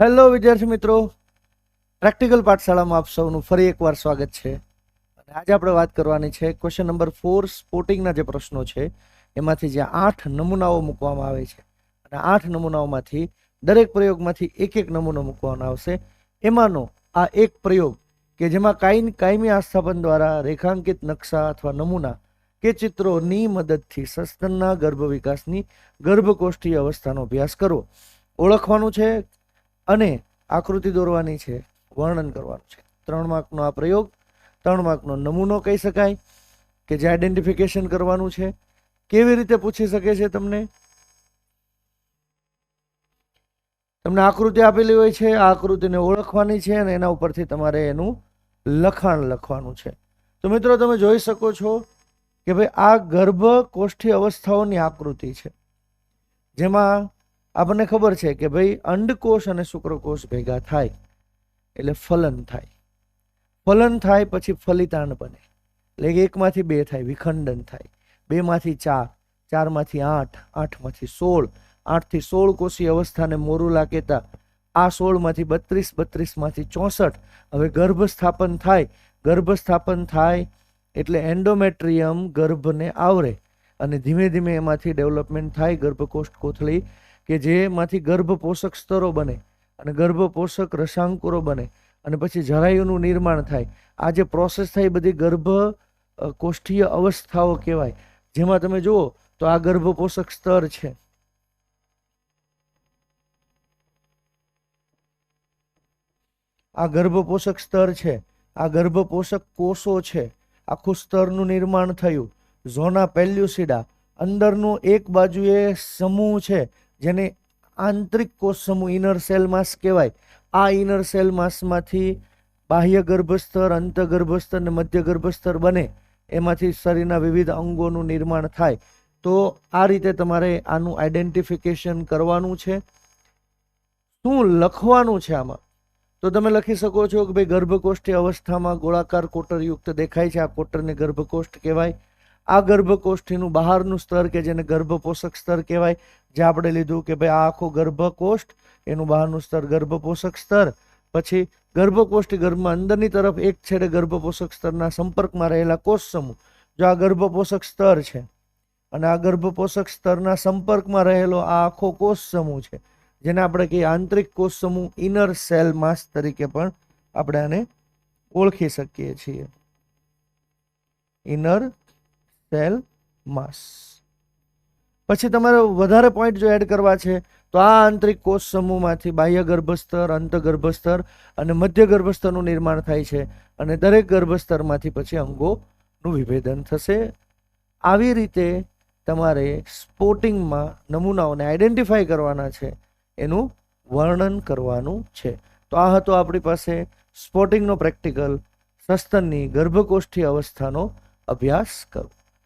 Hello વિદ્યાર્થી મિત્રો. Practical પાઠશાળામાં આપ સૌનું ફરી એકવાર સ્વાગત છે. અને આજે આપણે વાત કરવાની છે ક્વેશ્ચન નંબર ફોર સ્પોર્ટિંગના જે પ્રશ્નો છે, એમાંથી જે આઠ નમૂનાઓ મૂકવામાં આવે છે. અને આઠ નમૂનાઓમાંથી દરેક પ્રયોગમાંથી એક એક નમૂનો મૂકવાનો આવશે. એમાંનો આ એક પ્રયોગ કે જેમાં કાયમ કાયમી આસ્થાપન દ્વારા રેખાંકિત નકશા અથવા નમૂના કે ચિત્રોની મદદથી સસ્તનના ગર્ભ વિકાસની ગર્ભકોષ્ઠીય અવસ્થાનો અભ્યાસ કરવો. ઓળખવાનું છે અને આકૃતિ દોરવાની છે, વર્ણન કરવાનું છે. ત્રણ માર્કનો આ પ્રયોગ, ત્રણ માર્કનો નમૂનો કહી શકાય કે જે આઈડેન્ટિફિકેશન કરવાનું છે. કેવી રીતે પૂછી શકે છે તમને? તમને આકૃતિ આપેલી હોય છે, આ આકૃતિને ઓળખવાની છે અને એના ઉપરથી તમારે એનું લખાણ લખવાનું છે. તો મિત્રો, તમે જોઈ શકો છો કે ભાઈ આ ગર્ભ કોષ્ઠી અવસ્થાઓની આકૃતિ છે. જેમાં આપણને ખબર છે કે ભાઈ અંડકોષ અને શુક્રકોષ ભેગા થાય એટલે ફલન થાય. ફલન થાય પછી ફલિતાંડ બને. એટલે એકમાંથી બે થાય, વિખંડન થાય. બેમાંથી ચાર, ચારમાંથી આઠ, આઠમાંથી સોળ. આઠથી સોળ કોષી અવસ્થાને મોરુલા કહેતા આ સોળમાંથી બત્રીસ, બત્રીસમાંથી ચોસઠ. હવે ગર્ભ સ્થાપન થાય. ગર્ભ સ્થાપન થાય એટલે એન્ડોમેટ્રિયમ ગર્ભને આવરે અને ધીમે ધીમે એમાંથી ડેવલપમેન્ટ થાય. ગર્ભકોષ્ઠ કોથળી કે જેમાંથી ગર્ભ પોષક સ્તરો બને અને ગર્ભ પોષક રસાંકુરો બને અને પછી જરાયુનું નિર્માણ થાય. આ જે પ્રોસેસ થાય બધી ગર્ભ કોષ્ઠીય અવસ્થાઓ કહેવાય. જેમાં તમે જુઓ તો આ ગર્ભ પોષક સ્તર છે. આ ગર્ભ પોષક સ્તર છે. આ ગર્ભ પોષક કોષો છે. આખું સ્તરનું નિર્માણ થયું. ઝોના પેલ્યુસિડા અંદરનું એક બાજુએ સમૂહ છે. જેને આંતરિક કોષ ઇનર સેલ માસ કહેવાય. આ ઇનર સેલ માસમાંથી બાહ્ય ગર્ભસ્તર અંત ગર્ભસ્તર અને મધ્ય ગર્ભસ્તર બને. એમાંથી શરીરના વિવિધ અંગોનું નિર્માણ થાય. તો આ રીતે તમારે આનું આઈડેન્ટિફિકેશન કરવાનું છે. શું લખવાનું છે આમાં? તો તમે લખી શકો છો કે ભાઈ ગર્ભકોષ્ઠી અવસ્થામાં ગોળાકાર કોટરયુક્ત દેખાય છે. આ કોટરને ગર્ભકોષ્ઠ કહેવાય. આ ગર્ભકોષ્ઠીનું બહારનું સ્તર કે જેને ગર્ભપોષક સ્તર કહેવાય, જે આપણે લીધું કે ભાઈ આ આખો ગર્ભકોષ્ઠ, એનું બહારનું સ્તર ગર્ભપોષક સ્તર, પછી ગર્ભકોષ્ઠી ગર્ભમાં અંદરની તરફ એક છેડે ગર્ભપોષક સ્તરના સંપર્કમાં રહેલા કોષ સમૂહ. જો આ ગર્ભપોષક સ્તર છે અને આ ગર્ભપોષક સ્તરના સંપર્કમાં રહેલો આ આખો કોષ સમૂહ છે, જેને આપણે કહીએ આંતરિક કોષ સમૂહ, ઇનર સેલ માસ તરીકે પણ આપણે આને ઓળખી શકીએ છીએ. ઇનર સેલ માસ પછી તમારે વધારે પોઈન્ટ જો એડ કરવા છે, તો આ આંતરિક કોષ સમૂહમાંથી બાહ્ય ગર્ભસ્તર, અંત ગર્ભસ્તર અને મધ્ય ગર્ભસ્તરનું નિર્માણ થાય છે અને દરેક ગર્ભસ્તરમાંથી પછી અંગોનું વિભેદન થશે. આવી રીતે તમારે સ્પોટિંગમાં નમૂનાઓને આઈડેન્ટિફાઈ કરવાના છે, એનું વર્ણન કરવાનું છે. તો આ હતો આપણી પાસે સ્પોર્ટિંગનો પ્રેક્ટિકલ સસ્તનની ગર્ભકોષ્ઠી અવસ્થાનો અભ્યાસ કરો.